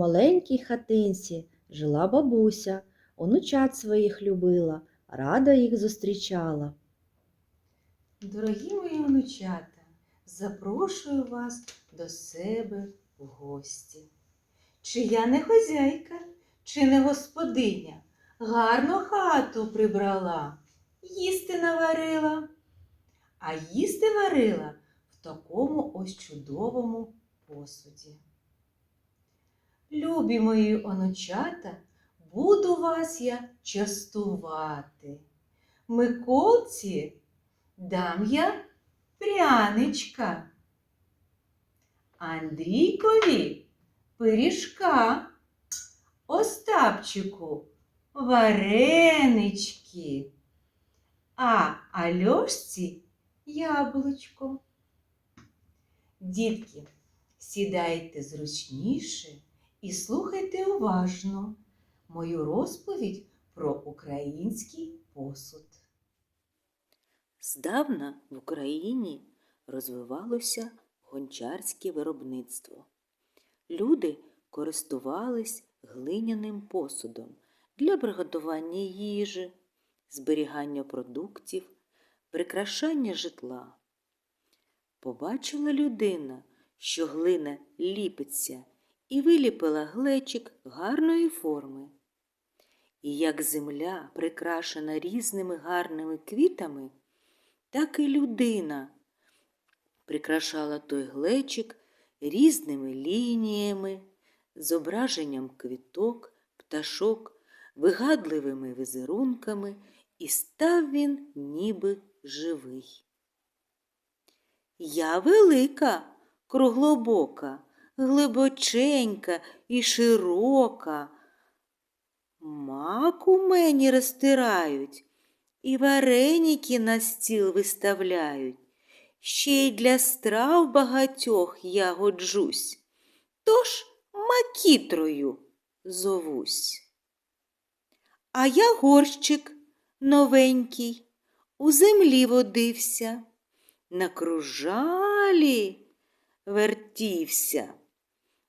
маленькій хатинці жила бабуся, онучат своїх любила, радо їх зустрічала. Дорогі мої онучата, запрошую вас до себе в гості. Чи я не хозяйка, чи не господиня, гарно хату прибрала, їсти наварила. А їсти варила в такому ось чудовому посуді. Любі мої онучата, буду вас я частувати. Миколці дам я пряничка. Андрійкові пиріжка, Остапчику варенички, а Альошці яблучко. Дітки, сідайте зручніше і слухайте уважно мою розповідь про український посуд. Здавна в Україні розвивалося гончарське виробництво. Люди користувались глиняним посудом для приготування їжі, зберігання продуктів, прикрашання житла. Побачила людина, що глина ліпиться, і виліпила глечик гарної форми. І як земля прикрашена різними гарними квітами, так і людина прикрашала той глечик різними лініями, зображенням квіток, пташок, вигадливими візерунками, і став він ніби живий. Я велика, круглобока, глибоченька і широка. Мак у мені розтирають і вареники на стіл виставляють. Ще й для страв багатьох я годжусь, тож макітрою зовусь. А я горщик новенький, у землі водився, на кружалі вертівся,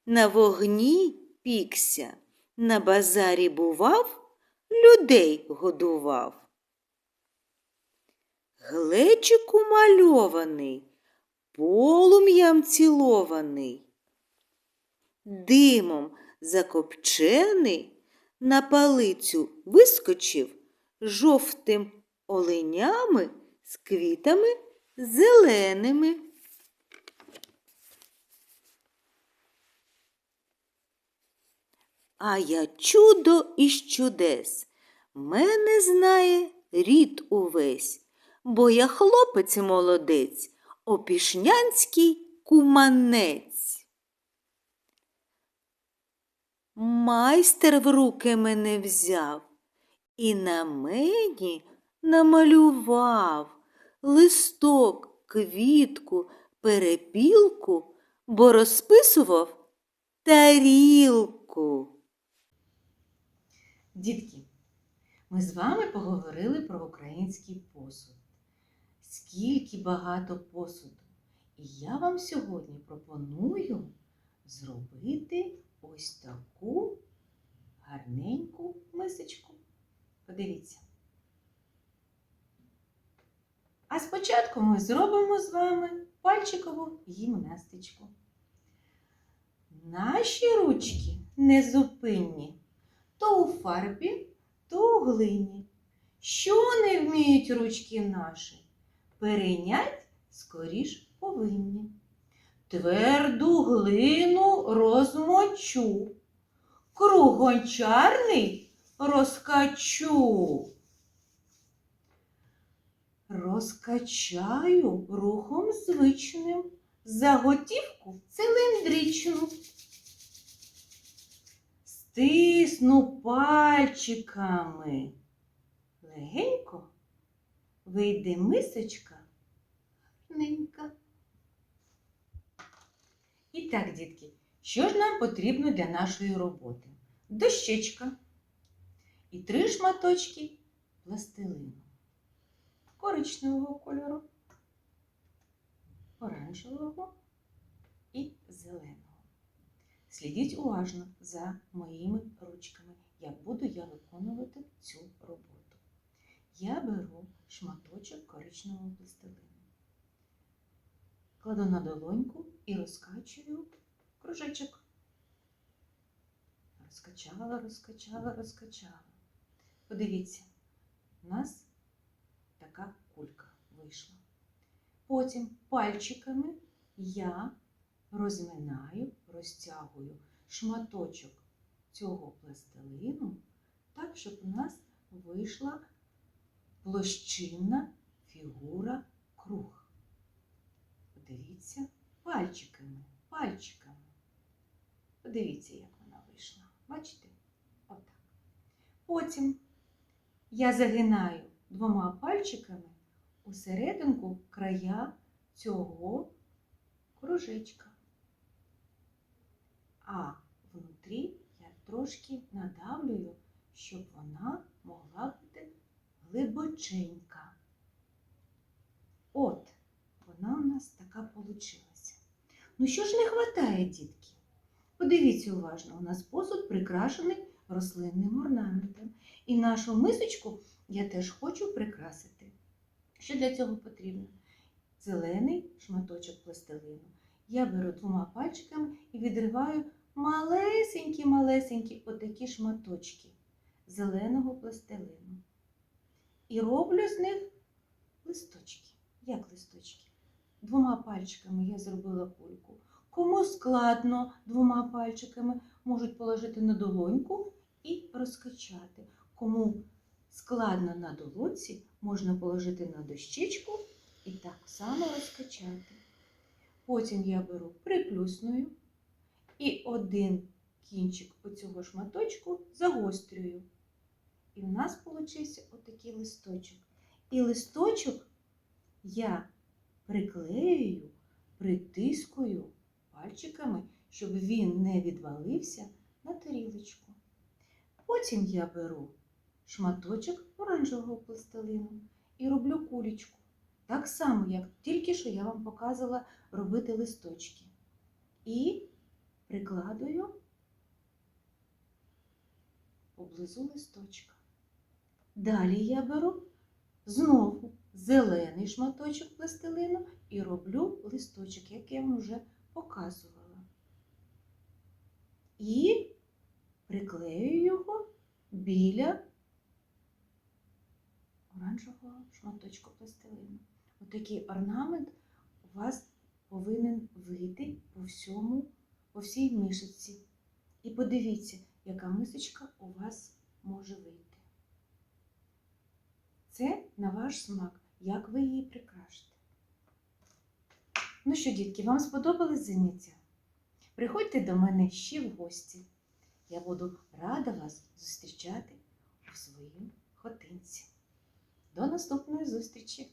на вогні пікся, на базарі бував, людей годував. Глечик умальований, полум'ям цілований, димом закопчений, на палицю вискочив жовтим оленями з квітами зеленими. А я чудо із чудес, мене знає рід увесь бо я хлопець молодець, опішнянський куманець. Майстер в руки мене взяв і на мені намалював листок, квітку, перепілку, бо розписував тарілку. Дітки, ми з вами поговорили про український посуд. Скільки багато посуду. І я вам сьогодні пропоную зробити ось таку гарненьку мисочку. Подивіться. А спочатку ми зробимо з вами пальчикову гімнастичку. Наші ручки незупинні то у фарбі, то у глині. Що не вміють ручки наші? Перейнять скоріш повинні. Тверду глину розмочу, круг гончарний розкачу. Розкачаю рухом звичним заготівку циліндричну. Стисну пальчиками. Легенько вийде мисочка гарненька. І так, дітки, що ж нам потрібно для нашої роботи? Дощечка і три шматочки пластилину коричневого кольору, оранжевого і зеленого. Слідіть уважно за моїми ручками, як буду я виконувати цю роботу. Я беру шматочок коричневого пластилину, кладу на долоньку і розкачую кружечок. Розкачала, розкачала, розкачала. Подивіться, у нас така кулька вийшла. Потім пальчиками я розминаю, розтягую шматочок цього пластилину так, щоб у нас вийшла площинна фігура круг. Подивіться пальчиками, пальчиками. Подивіться, як вона вийшла. Бачите? Отак. Потім я загинаю двома пальчиками у серединку края цього кружечка. А внутрі я трошки надавлюю, щоб вона могла бути глибоченька. От, вона у нас така получилася. Ну що ж не хватає, дітки? Подивіться уважно, у нас посуд прикрашений рослинним орнаментом. І нашу мисочку я теж хочу прикрасити. Що для цього потрібно? Зелений шматочок пластилину. Я беру двома пальчиками і відриваю малесенькі-малесенькі отакі шматочки зеленого пластилину. І роблю з них листочки. Як листочки? Двома пальчиками я зробила кульку. Кому складно двома пальчиками можуть положити на долоньку і розкачати. Кому складно на долонці, можна положити на дощечку і так само розкачати. Потім я беру приплюсную і один кінчик оцього шматочку загострюю. І в нас получився отакий листочок. І листочок я приклеюю, притискую пальчиками, щоб він не відвалився на тарілочку. Потім я беру шматочок оранжевого пластилину і роблю кулечку. Так само, як тільки що я вам показувала робити листочки. І прикладую поблизу листочка. Далі я беру знову зелений шматочок пластилину і роблю листочок, як я вам вже показувала. І приклею його біля оранжевого шматочку пластилину. Отакий орнамент у вас повинен вийти по всьому, по всій мишиці. І подивіться, яка мисочка у вас може вийти. Це на ваш смак, як ви її прикрашите. Ну що, дітки, вам сподобались заняття? Приходьте до мене ще в гості. Я буду рада вас зустрічати у своїй хотинці. До наступної зустрічі!